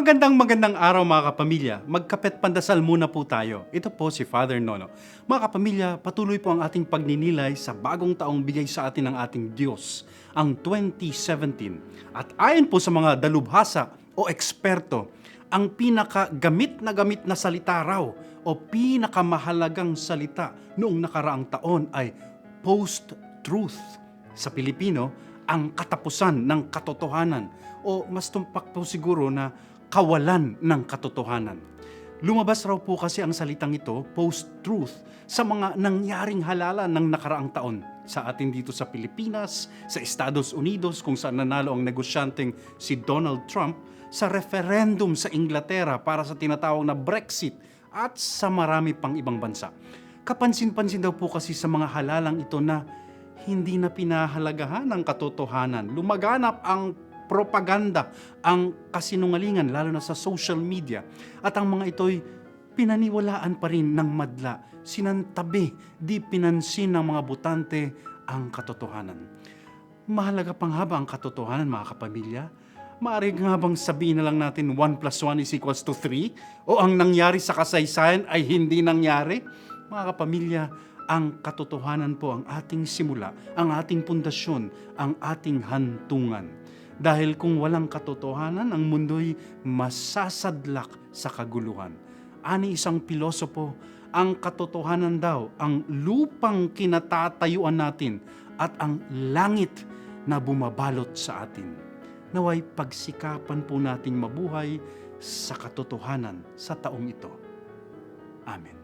Magandang magandang araw mga kapamilya. Magkapet pandasal muna po tayo. Ito po si Father Nono. Mga kapamilya, patuloy po ang ating pagninilay sa bagong taong bigay sa atin ng ating Diyos, ang 2017. At ayon po sa mga dalubhasa o eksperto, ang pinakagamit na gamit na salita raw o pinakamahalagang salita noong nakaraang taon ay post-truth. Sa Pilipino, ang katapusan ng katotohanan o mas tumpak po siguro na kawalan ng katotohanan. Lumabas raw po kasi ang salitang ito, post-truth, sa mga nangyaring halalan ng nakaraang taon sa atin dito sa Pilipinas, sa Estados Unidos kung saan nanalo ang negosyanteng si Donald Trump, sa referendum sa Inglaterra para sa tinatawag na Brexit at sa marami pang ibang bansa. Kapansin-pansin daw po kasi sa mga halalang ito na hindi na pinahalagahan ang katotohanan. Lumaganap ang propaganda, ang kasinungalingan, lalo na sa social media. At ang mga ito'y pinaniwalaan pa rin ng madla. Sinantabi, di pinansin ng mga butante ang katotohanan. Mahalaga pang haba ang katotohanan, mga kapamilya? Maaari nga bang sabihin na lang natin 1 plus 1 is equals to 3? O ang nangyari sa kasaysayan ay hindi nangyari? Mga kapamilya, ang katotohanan po ang ating simula, ang ating pundasyon, ang ating hantungan. Dahil kung walang katotohanan, ang mundo'y masasadlak sa kaguluhan. Ani isang pilosopo, ang katotohanan daw ang lupang kinatatayuan natin at ang langit na bumabalot sa atin. Naway pagsikapan po nating mabuhay sa katotohanan sa taong ito. Amen.